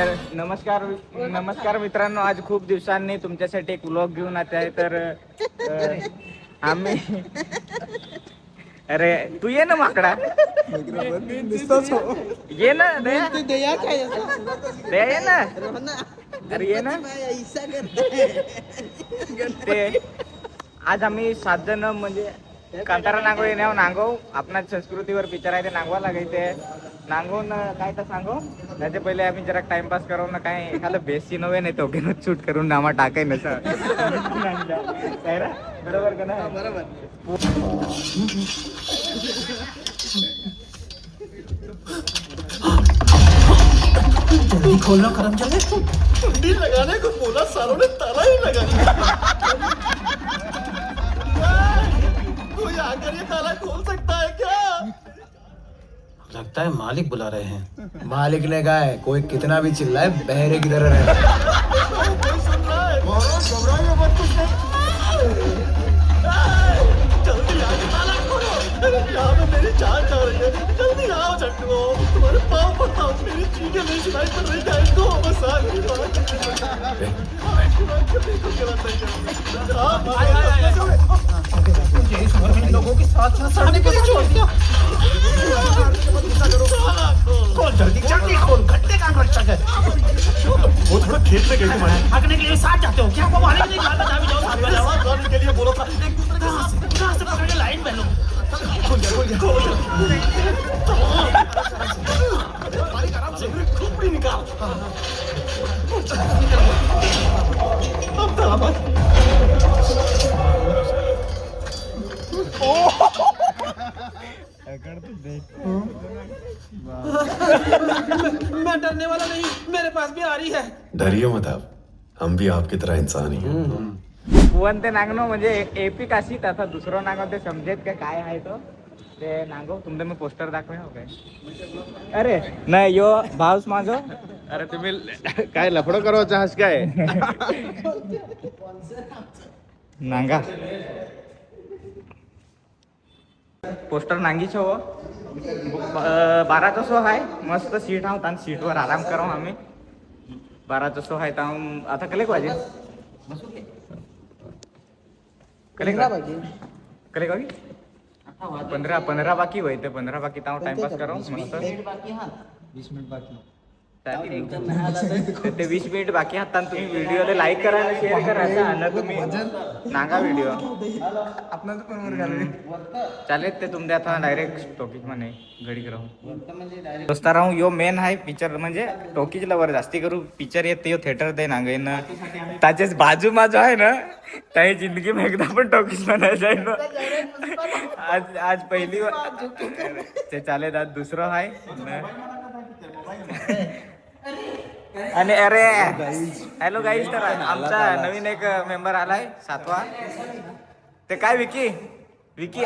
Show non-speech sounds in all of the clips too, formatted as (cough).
तर नमस्कार नमस्कार मित्रांनो आज खूप दिवसांनी तुमच्यासाठी एक व्लॉग घेऊन आते आहे. तर अ, आम्ही अरे तू ये ना माकडा. ये ना दया. दया ये ना. अरे ये ना. ते आज आम्ही सात जण म्हणजे कांतारा नांगो येण्यावर नांगव आपणा संस्कृतीवर पिक्चर आहे ते नांगवा लागायचे नांगवून काय तर सांगू? त्याचे पहिले आम्ही जरा टाइमपास करू ना काय एखादं बेसी नव्हे नाही तो घेऊन शूट करून नामा टाकाय ना? सर? बरोबर का ना बरोबर. जल्दी खोलना करम चले कुंडी लगाने को बोला सारों ने ताला ही लगा लगता है मालिक बुला रहे हैं मालिक ने कहा है कोई कितना भी चिल्लाए बहरे की तरह रहे लोगों के साथ साथ सड़ने के लिए छोड़ दिया खोल जल्दी जल्दी खोल घंटे का खर्चा कर वो थोड़ा खेत में गई भागने के लिए साथ जाते हो. क्या वो मालिक नहीं जाता था जाओ साथ में जाओ आवाज के लिए बोला था एक दूसरे के कहाँ से कहाँ से पकड़ के लाइन में लो खोल गया खोल गया बारीक आराम से खोपड़ी निकाल अब ताला बंद मैं डरने वाला नहीं मेरे पास भी आ रही है। डरियो मत आप। हम भी आपकी तरह इंसान ही हैं। पुवन ते नांगनो म्हणजे एपिक अशी आता दुसरं नांगव ते समजेत का काय आहे तो। ते नांगव तुमचं मी पोस्टर दाखवे हो काय अरे नाही यो भाऊस माझो. अरे तुम्ही काय लफडं करायचं हास काय? नांगा. पोस्टर नांगीच हो. बाराचा शो आहे. मस्त सीट आहोत आणि सीटवर आराम करू आम्ही. बाराचा शो आहे तर आता कले वाजे कले कले का पंधरा पंधरा बाकी होय ते पंधरा बाकी ताव टाइमपास करू? मस्त (laughs) ते (laughs) वीस मिनिट बाकी आणि तुम्ही व्हिडिओला लाईक करा आणि शेअर करा. आणि तुम्ही नागा व्हिडिओ चालेल ते तुमच्या आता डायरेक्ट टॉकिज म्हणे घडी राहू दोस्ता राहू यो मेन आहे पिक्चर म्हणजे टॉकीज लवर जास्ती करू पिक्चर येत यो थिएटर दे ना ना. त्याचेच बाजू माझं आहे ना त्याही जिंदगी में एकदा पण टॉकीज म्हणायचं आहे ना. आज आज पहिली वा- ते चालेल आज दुसरं आहे. न. आणि अरे हॅलो गाईज तर आमचा नवीन एक मेंबर आलाय सातवा. ते काय विकी? विकी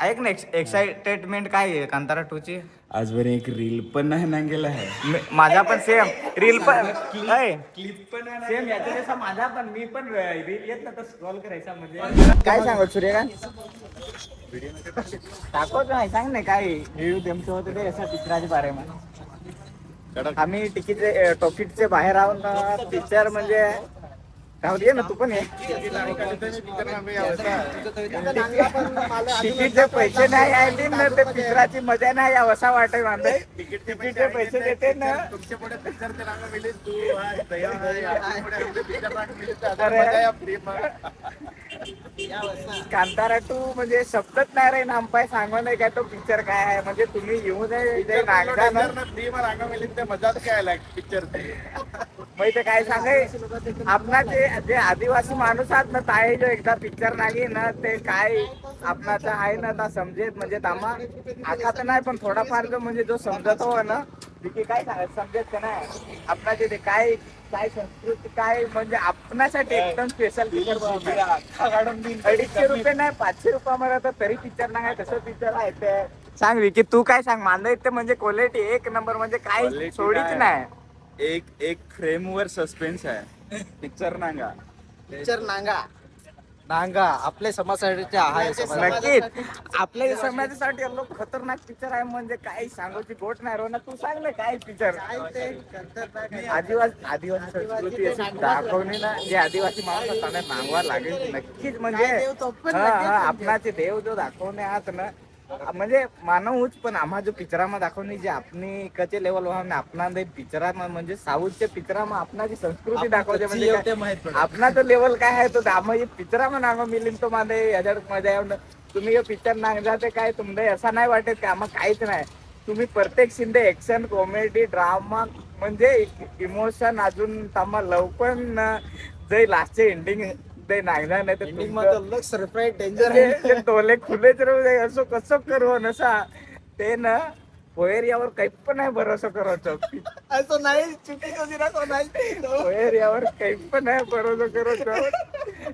ऐक ना एक्साइटेडमेंट काय आहे कांतारा टू ची? आजवर एक रील पण नाही ना गेला आहे. माझा पण सेम रील पण क्लिप पण सेम याच्या जसा माझा पण मी पण रील येत ना तर स्क्रॉल करायचा म्हणजे. काय सांगत सूर्यकांत? टाकत नाही सांग ना काय रिव्ह्यू तुमचं होतं ते असं पिक्चराच्या बारे मध्ये आम्ही तिकीटचे टॉकीटचे बाहेर राहून पिक्चर म्हणजे राहू दे ना तू पण ये. तिकीटचे पैसे नाही आले ना ते पिक्चराची मजा नाही यावं असं वाटत माझं तिकीटचे पैसे देते ना. कांतारा टू म्हणजे शब्दच नाही रे नामपाय सांगू नाही काय तो पिक्चर काय आहे? म्हणजे तुम्ही येऊ नये नागदा ना. मजाच काय पिक्चर मग इथे काय सांगाय? आपला जे जे आदिवासी माणूस आहात ना ताई जो एकदा पिक्चर नाही ना ते काय आपणाचं आहे ना आता समजेत. म्हणजे तामा आखा तर नाही पण थोडाफार जो म्हणजे जो समजत हो ना तिथे काय समजेत का नाही? आपणाचे ते काय काय संस्कृती काय म्हणजे आपणासाठी एकदम स्पेशल पिक्चर अडीचशे रुपये नाही पाचशे रुपयामध्ये तर तरी पिक्चर नाही तसं पिक्चर आहे ते. सांग विकी तू काय सांग? मांदा ते म्हणजे क्वालिटी एक नंबर म्हणजे काही Quality सोडीच नाही. एक एक फ्रेम वर सस्पेन्स आहे. पिक्चर नांगा. पिक्चर नांगा. नांगा. आपल्या समाजासाठी आहे नक्कीच आपल्या समाजासाठी लोक खतरनाक पिक्चर आहे म्हणजे काही सांगायची गोट नाही रो ना तू सांग ना काय पिक्चर आदिवासी आदिवासी संस्कृती अशी दाखवणी ना जे आदिवासी माणूस त्यांना नांगवा लागेल. नक्कीच म्हणजे आपणाचे देव जो दाखवणे आहात ना म्हणजे मानवच पण आम्हा जो पिक्चरामा दाखवणे जे आपणी कचे लेवल आपणा पिक्चरामा म्हणजे साऊथच्या पिक्चरामा आपणाची संस्कृती दाखवते म्हणजे आपला तो लेवल काय आहे तो आम्ही पिक्चरा मग नांग मिळेल तो माझे याच्यात मजा येऊन तुम्ही हे पिक्चर नांगजा ते काय तुमचं असं नाही वाटत की आम्हाला काहीच नाही. तुम्ही प्रत्येक शिंदे एक्शन कॉमेडी ड्रामा म्हणजे इमोशन अजून तमा लव पण जे लास्टचे एंडिंग ते नांगजा नाही तर तुमचं- सरप्राईज डेंजर राहू दे असं कसं करू नसा ते ना पोयर यावर काही पण नाही भरोसा करायचं. असं नाही चुकी नाही पोयर यावर काही पण नाही भरोसा करायचं.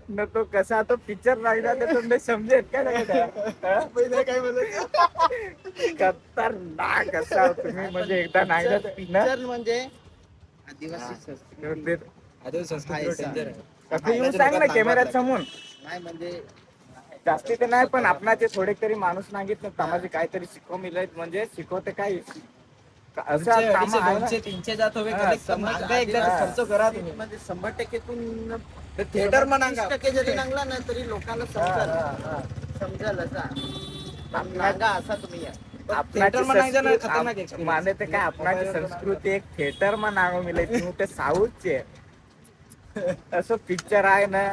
न तो कसा तो पिक्चर लागला तर तुम्ही समजेल काय नाही काय बोलत खतरनाक असा तुम्ही म्हणजे एकदा नागला तर- ना? पिक्चर म्हणजे आदिवासी संस्कृती. आदिवासी संस्कृती डेंजर आहे. असं येऊन सांग ना कॅमेऱ्यात समोर. नाही म्हणजे जास्ती ते नाही पण आपणाचे थोडे तरी माणूस सांगितलं तमाचे काहीतरी शिकव मिळत म्हणजे शिकवते काय असं कामं आहे ना. तीनशे जात हवे हा, समज समज एकदा खर्च करा तुम्ही. म्हणजे शंभर टक्केतून थिएटर म्हणा तीस टक्के जरी नांगला ना तरी लोकांना समजाल. समजाल असा पण नांगा असा तुम्ही या. आपणाची म्हणायचं ना, संस्कृ- खतरनाक आप- experience. माने ते काय आपणाची संस्कृती एक थिएटर मा नाव मिळेल तुम्ही ते साऊथचे असं पिक्चर आहे ना.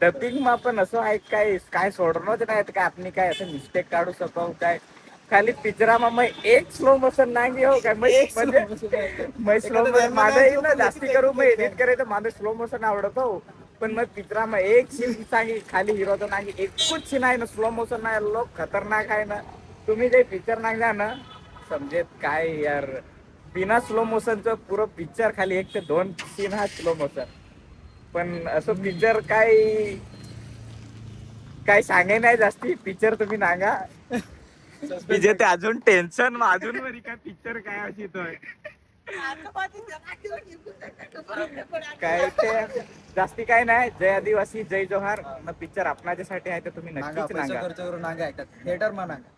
डबिंग मा पण असं आहे काय काय सोडणंच नाही काय आपण काय असं मिस्टेक काढू शकतो काय. खाली पिक्चरामा मग एक स्लो मोशन नाही हो काय मग म्हणजे मग स्लो मोशन माझं ना जास्ती करू मग एडिट करायचं माझं स्लो मोशन आवडत. हो पण मग पिक्चरामा एक सीन सांगी खाली हिरो तर नाही एकूच सीन आहे ना स्लो मोशन नाही. लोक खतरनाक आहे ना. तुम्ही जे पिक्चर नांगला ना समजेत काय यार. बिना स्लो मोशनचं पुरं पिक्चर खाली एक ते दोन सीन हा स्लो मोशन पण असं पिक्चर काय काय सांगे नाही जास्ती. पिक्चर तुम्ही नागा. विजय ते अजून टेन्शन अजून वरी काय पिक्चर काय अशी तो. काय ते जास्ती काय नाही. जय आदिवासी जय जोहार. पिक्चर आपणाच्यासाठी आहे तर तुम्ही नांगा नक्कीच पैसा नागा. खर्च करून नांगा ऐकतात थिएटर मा नांगा.